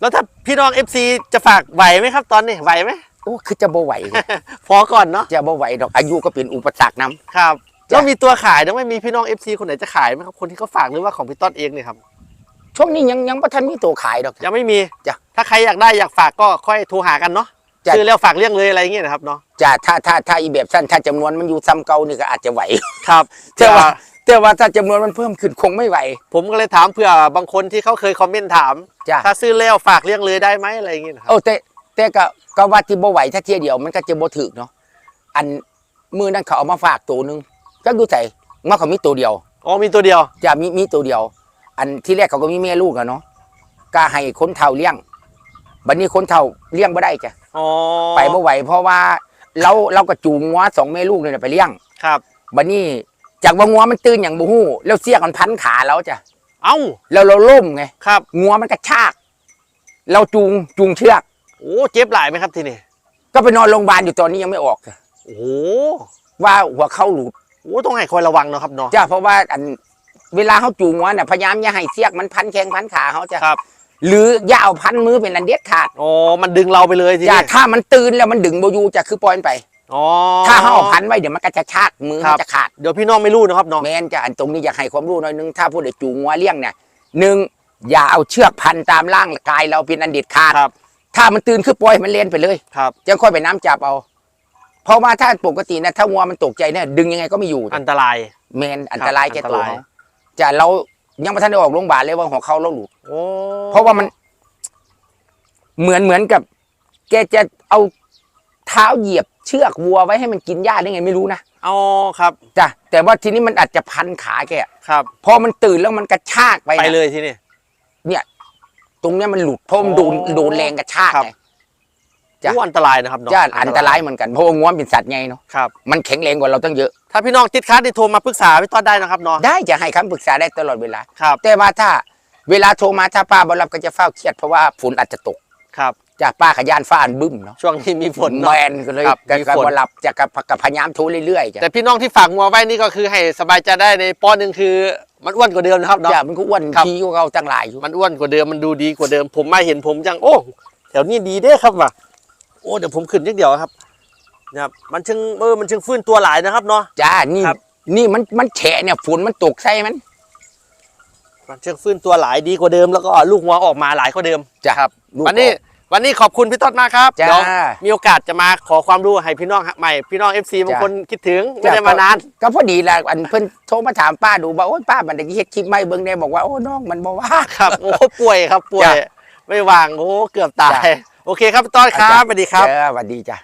แล้วถ้าพี่น้อง FC จะฝากไหวไหมครับ ตอนนี้ไหวไหมโอ้คือจะบ่ไหวเลยพอก่อนเนาะจะบ่ไหวดอกอายุก็เป็นอุปสรรคนํครับจ้ะแล้วมีตัวขายต้องไม่มีพี่น้อง FC คนไหนจะขายไหมครับคนที่เขาฝากหรือว่าของพี่ต้นเองเนี่ยครับ ช่วงนี้ยังยังบ่ทันมีตัวขายดอก ยังไม่มีจ้ะถ้าใครอยากได้อยากฝากก็ค่อยโทรหากันเนาะจ้ะซื้อแล้วฝากเรื่องเลยอะไรอย่างเงี้ยนะครับเนาะจะถ้าถ้าถ้าอีแบบสั้นถ้าจำนวนมันอยู่ซ้ำเก่านี่ก็อาจจะไหว ครับแต่ว่า แต่ว่าถ้าจำนวนมันเพิ่มขึ้นคงไม่ไหว ผมก็เลยถามเผื่อบางคนที่เขาเคยคอมเมนต์ถาม จ้ะ ถ้าซื้อแล้วฝากเรื่องเลยได้ไหมอะไรอย่างเงี้ยนะครับโอ้แต่แต่ก็ก็ว่าที่บ่ไหวถ้าเที่ยเดียวมันก็จะบ่ถึกเนาะอันมือนั้นเขาเอามาฝากตัวหนึงก็ดูใส่มาเขามีตัวเดียวอ๋อมีตัวเดียว จะมีมีตัวเดียว อันที่แรกเขาก็มีแม่ลูกอะเนาะก็ให้คนเฒ่าเลี้ยงบัดนี้คนเฒ่าเลี้ยงบ่ได้จ้ะอ๋อไปบ่ไหวเพราะว่าเราเราก็จูงงัวสองแม่ลูกเนี่ยไปเลี้ยงครับบัดนี้จากว่างัวมันตื่นอย่างบ่ฮู้แล้วเสียกมันพันขาเราจ้ะเอ้าแล้วเราล่มไงครับงัวมันกระชาก เราจูงจูงเชือกโอ้เจ็บหลายไหมครับทีนี้ก็ไปนอนโรงพยาบาลอยู่ตอนนี้ยังไม่ออกจ้ะโอ้โหว่าหัวเข้าหลุดโอ้ต้องให้คอยระวังเนาะครับเนาะจ้ะเพราะว่าอัน เวลาเขาจูงงัวเนี่ยพยายามอย่าให้เสียกมันพันแข้งพันขาเขาจ้ะครับ หรืออย่าเอาพันมือเป็นอันเด็ดขาดอ๋อมันดึงเราไปเลยทีจ้ะนี้ถ้ามันตื่นแล้วมันดึงโบอยูจะคือปล่อยมันไป อ๋อถ้าเขาเอาพันไว้เดี๋ยวมันก็จะชากมือครัมับนจะขาด เดี๋ยวพี่น้องไม่รู้นะครับเนาะแมนจะอันตรงนี้อยากให้ความรู้หน่อยนึงถ้าผู้ใดจูงงัวเลี้ยงเนี่ยหนึ่งอย่าเอาเชือกพันตามร่างกายเราเป็นอันเด็ดขาดครับ ถ้ามันตื่นคือปล่อยมันเล่นไปเลยครับ จะค่อยไปน้ำจับเอาเพราะว่าถ้าปกตินะถ้าวัวมันตกใจเนี่ยดึงยังไงก็ไม่อยู่อันตราย แมนอันตรายแก่ตัวอันตราย เขา จะเรายังไม่ทันได้ออกโรงพยาบาลเลยว่าหัวเขาเราหลุดโอ้เพราะว่ามัน เหมือนเหมือนกับ แกจะเอาเท้าเหยียบเชือกวัวไว้ให้มันกินหญ้าได้ไงไม่รู้นะอ๋อครับจ้ะแต่ว่าทีนี้มันอาจจะพันขาแกอะครับพอมันตื่นแล้วมันกระชากไปนะไปเลยทีนี้ตรงเนี้ยมันหลุดเพราะมันโดนอ๋อโดนแรงกระชากครับไงจ้ะโอ้อันตรายนะครับเนาะจ้ะอันตรายเหมือนกันเพราะว่างัวมันเป็นสัตว์ไงเนาะครับมันแข็งแรงกว่าเราตั้งเยอะ ถ้าพี่น้องติดคัสที่โทรมาปรึกษาพี่ต้อนได้นะครับเนาะได้จะให้คำปรึกษาได้ตลอดเวลา ครับแต่ว่าถ้าเวลาโทรมาถ้าป้าบรับก็จะเฝ้าเครียดเพราะว่าฝนอาจจะตก ครับ จากป้าขยานฟ้าอันบึ้มเนาะช่วงนี้มีฝนแมเนาะ นก็เลยครับก็มีก็ฝนบรับจะกับกับพยายามโทรเรื่อยๆจ้ะแต่พี่น้องที่ฝากงัวไว้นี่ก็คือให้สบายใจได้ในป้อนหนึ่งคือ มันอ้วนกว่าเดิมนะครับเนาะ จ้ะมันก็อ้วนครับทีกว่าเราตั้งหลายอยู่มันอ้วนกว่าเดิมมันดูดีกว่าเดิมผมมาเห็นผมจังโอ้แถวนี้ดีเด้อครับว่ะโอ้เดี๋ยวผมขึ้นนิดเดียวครับ นะครับมันจึงเออมันจึงฟื้นตัวหลายนะครับเนาะ จ้านี่ครับ นี่มันมันแฉะเนี่ยฝนมันตกใส่มัน มันจึงฟื้นตัวหลายดีกว่าเดิมแล้วก็ลูกงัวออกมาหลายกว่าเดิมจ้ะครับลูกวันนี้ออก วันนี้ขอบคุณพี่ต้นมากครับจ้าเดี๋ยวมีโอกาสจะมาขอความรู้ให้พี่น้องใหม่พี่น้องเอฟซีบางจ้าคนคิดถึงไม่จ้าได้มานาน ก็พอดีแหละอันเพิ่นโทรมาถามป้าดูว่าโอ้ยป้ามันได้เฮ็ดคลิปไม่เบิ่งได้บอกว่าโอ้น้องมันบ่ว่าครับโอ้ป่วยครับป่วย จ้าไม่วางโอ้เกือบตาย จ้าโอเคครับพี่ต้นครับสวัสดีครับ เออสวัสดีจ้ะ